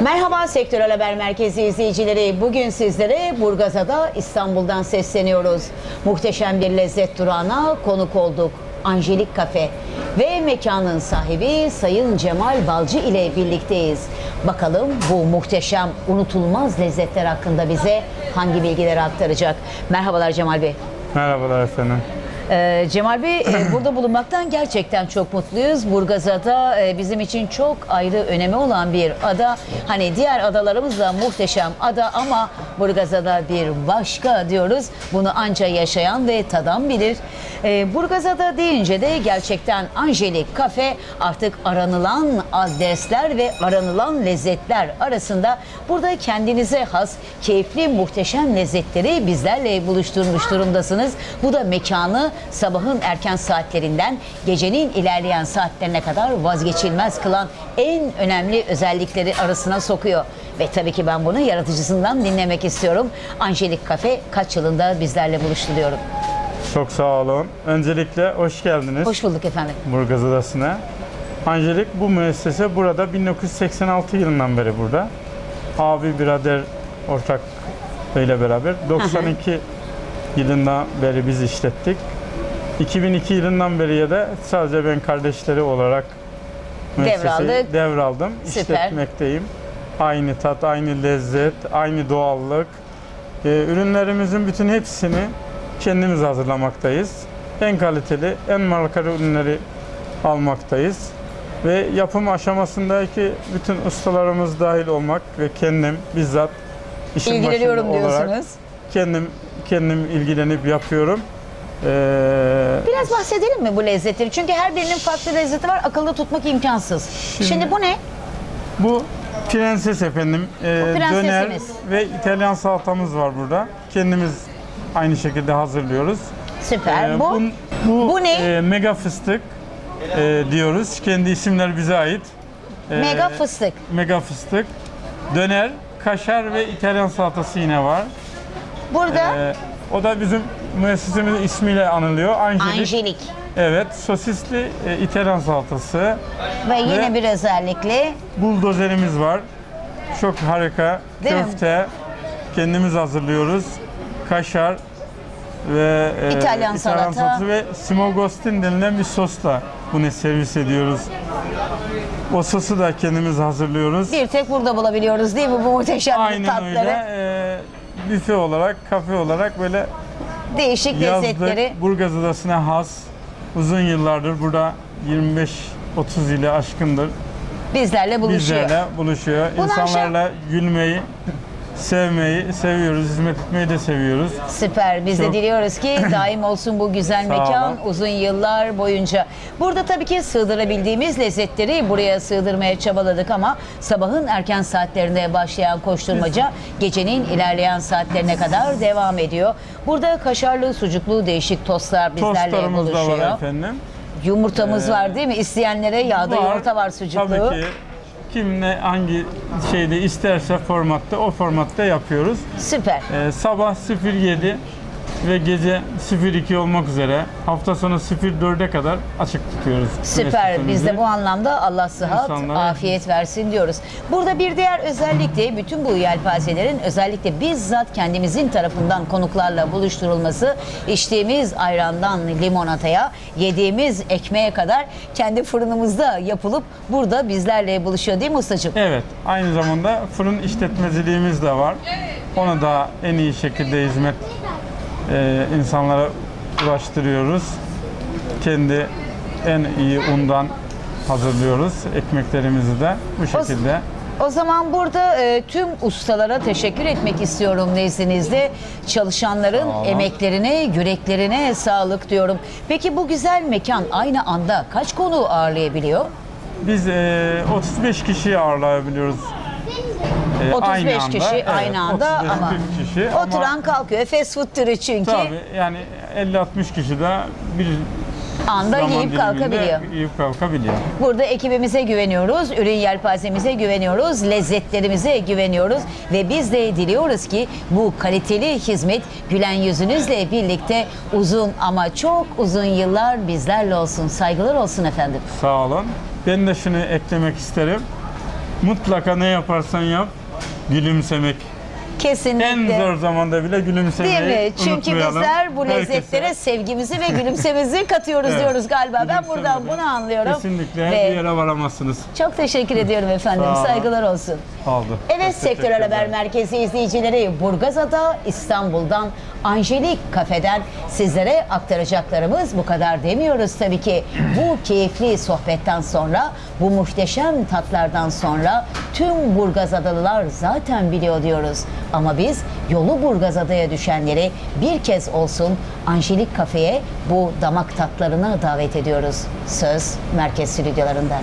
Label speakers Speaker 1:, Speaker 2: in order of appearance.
Speaker 1: Merhaba Sektörel Haber Merkezi izleyicileri. Bugün sizlere Burgazada İstanbul'dan sesleniyoruz. Muhteşem bir lezzet durağına konuk olduk. Angelik Kafe ve mekanın sahibi Sayın Cemal Balcı ile birlikteyiz. Bakalım bu muhteşem, unutulmaz lezzetler hakkında bize hangi bilgileri aktaracak? Merhabalar Cemal Bey.
Speaker 2: Merhabalar efendim.
Speaker 1: Ee, Cemal Bey e, burada bulunmaktan gerçekten çok mutluyuz. Burgazada e, bizim için çok ayrı önemi olan bir ada. Hani diğer adalarımız da muhteşem ada ama Burgazada bir başka diyoruz. Bunu anca yaşayan ve tadan bilir. Ee, Burgazada deyince de gerçekten Angelik Kafe artık aranılan adresler ve aranılan lezzetler arasında burada kendinize has keyifli muhteşem lezzetleri bizlerle buluşturmuş durumdasınız. Bu da mekanı sabahın erken saatlerinden gecenin ilerleyen saatlerine kadar vazgeçilmez kılan en önemli özellikleri arasına sokuyor. Ve tabii ki ben bunu yaratıcısından dinlemek istiyorum. Angelik Kafe kaç yılında bizlerle buluştu diyorum.
Speaker 2: Çok sağ olun. Öncelikle hoş geldiniz
Speaker 1: Hoş bulduk efendim.
Speaker 2: Burgaz Adası'na. Angelik bu müessese burada 1986 yılından beri burada. Abi birader ortak ile beraber 92 yılından beri biz işlettik. 2002 yılından beriye de sadece ben kardeşleri olarak
Speaker 1: Devraldık.
Speaker 2: devraldım.
Speaker 1: Süper.
Speaker 2: İşletmekteyim. Aynı tat, aynı lezzet, aynı doğallık. Ee, ürünlerimizin bütün hepsini kendimiz hazırlamaktayız. En kaliteli, en marka ürünleri almaktayız. Ve yapım aşamasındaki bütün ustalarımız dahil olmak ve kendim bizzat işin
Speaker 1: İlgileniyorum
Speaker 2: başında olarak
Speaker 1: diyorsunuz.
Speaker 2: kendim kendim ilgilenip yapıyorum. Ee,
Speaker 1: Biraz bahsedelim mi bu lezzetleri? Çünkü her birinin farklı lezzeti var. Akılda tutmak imkansız. Şimdi,
Speaker 2: Şimdi-
Speaker 1: bu ne?
Speaker 2: bu prenses efendim. Ee,
Speaker 1: Bu prensesimiz.
Speaker 2: döner ve İtalyan salatamız var burada. Kendimiz aynı şekilde hazırlıyoruz.
Speaker 1: Süper.
Speaker 2: Ee,
Speaker 1: bu,
Speaker 2: bu,
Speaker 1: bu ne?
Speaker 2: e, mega fıstık e, diyoruz. Kendi isimler bize ait. Ee,
Speaker 1: mega fıstık.
Speaker 2: Mega fıstık. Döner, kaşar ve İtalyan salatası yine var.
Speaker 1: Burada
Speaker 2: Ee, o da bizim müessesemizin ismiyle anılıyor. Angelik.
Speaker 1: Angelik.
Speaker 2: Evet, sosisli e, İtalyan salatası.
Speaker 1: Ve yine
Speaker 2: Ve-
Speaker 1: bir özellikle
Speaker 2: Buldozerimiz var. Çok harika.
Speaker 1: Değil mi?
Speaker 2: Köfte kendimiz hazırlıyoruz. Kaşar ve e,
Speaker 1: İtalyan salata.
Speaker 2: salatası ve simogostin denilen bir sosla bunu servis ediyoruz. O sosu da kendimiz hazırlıyoruz.
Speaker 1: bir tek burada bulabiliyoruz değil mi bu muhteşem
Speaker 2: Aynen
Speaker 1: tatları?
Speaker 2: öyle. E, büfe olarak, kafe olarak böyle
Speaker 1: Değişik lezzetleri.
Speaker 2: yazlık Burgaz Adası'na has. Uzun yıllardır burada 25-30 ile aşkındır.
Speaker 1: Bizlerle buluşuyor.
Speaker 2: Bizlerle buluşuyor.
Speaker 1: Bundan
Speaker 2: İnsanlarla gülmeyi, sevmeyi seviyoruz. Hizmet etmeyi de seviyoruz.
Speaker 1: Süper. Biz de
Speaker 2: Çok-
Speaker 1: diliyoruz ki daim olsun bu güzel
Speaker 2: Sağ
Speaker 1: mekan uzun yıllar boyunca. Burada tabii ki sığdırabildiğimiz lezzetleri buraya sığdırmaya çabaladık ama sabahın erken saatlerinde başlayan koşturmaca gecenin ilerleyen saatlerine kadar devam ediyor. Burada kaşarlı, sucuklu değişik tostlar bizlerle
Speaker 2: Tostlarımız da
Speaker 1: buluşuyor.
Speaker 2: var efendim.
Speaker 1: Yumurtamız var değil mi? İsteyenlere yağda yumurta var sucuklu.
Speaker 2: Tabii ki. Kim ne hangi şeyde isterse formatta o formatta yapıyoruz.
Speaker 1: Süper.
Speaker 2: Ee, sabah 07 ve gece 02 olmak üzere hafta sonu 04'e kadar açık tutuyoruz.
Speaker 1: Süper. Biz de bu anlamda Allah sıhhat,
Speaker 2: İnsanlara-
Speaker 1: afiyet versin diyoruz. Burada bir diğer özellik de bütün bu yelpazelerin özellikle bizzat kendimizin tarafından konuklarla buluşturulması, içtiğimiz ayrandan limonataya, yediğimiz ekmeğe kadar kendi fırınımızda yapılıp burada bizlerle buluşuyor değil mi ustacığım?
Speaker 2: Evet, aynı zamanda fırın işletmeciliğimiz de var. Onu da en iyi şekilde hizmet e, insanlara ulaştırıyoruz. Kendi en iyi undan hazırlıyoruz ekmeklerimizi de bu şekilde.
Speaker 1: O zaman burada e, tüm ustalara teşekkür etmek istiyorum nezdinizde. Çalışanların
Speaker 2: Sağ olun.
Speaker 1: emeklerine, yüreklerine sağlık diyorum. Peki bu güzel mekan aynı anda kaç konu ağırlayabiliyor?
Speaker 2: Biz e, 35 kişiyi ağırlayabiliyoruz. E,
Speaker 1: 35 kişi
Speaker 2: Evet,
Speaker 1: aynı anda
Speaker 2: 35
Speaker 1: ama
Speaker 2: 40 kişi ama
Speaker 1: Oturan kalkıyor. Fast food türü çünkü
Speaker 2: tabii yani 50-60 kişi de bir
Speaker 1: anda yiyip kalkabiliyor.
Speaker 2: Yiyip kalkabiliyor.
Speaker 1: Burada ekibimize güveniyoruz, ürün yelpazemize güveniyoruz, lezzetlerimize güveniyoruz ve biz de diliyoruz ki bu kaliteli hizmet gülen yüzünüzle birlikte uzun ama çok uzun yıllar bizlerle olsun. Saygılar olsun efendim.
Speaker 2: Sağ olun. Ben de şunu eklemek isterim. mutlaka ne yaparsan yap gülümsemek.
Speaker 1: Kesinlikle.
Speaker 2: En zor zamanda bile gülümsemeyi
Speaker 1: Değil mi? Çünkü
Speaker 2: unutmayalım.
Speaker 1: bizler bu
Speaker 2: Herkese
Speaker 1: lezzetlere sevgimizi ve gülümsemizi katıyoruz
Speaker 2: Evet.
Speaker 1: diyoruz galiba. Ben buradan bunu anlıyorum.
Speaker 2: Kesinlikle
Speaker 1: Ve
Speaker 2: bir yere varamazsınız.
Speaker 1: çok teşekkür ediyorum efendim.
Speaker 2: Sağ.
Speaker 1: Saygılar olsun.
Speaker 2: Oldu.
Speaker 1: Evet
Speaker 2: Çok
Speaker 1: Sektör
Speaker 2: teşekkür
Speaker 1: Haber
Speaker 2: ederim.
Speaker 1: Merkezi izleyicileri Burgazada İstanbul'dan Angelik Kafe'den sizlere aktaracaklarımız bu kadar demiyoruz tabii ki. Bu keyifli sohbetten sonra, bu muhteşem tatlardan sonra tüm Burgazadalılar zaten biliyor diyoruz. Ama biz yolu Burgazada'ya düşenleri bir kez olsun Angelik Kafe'ye bu damak tatlarına davet ediyoruz. Söz Merkez Stüdyolarından.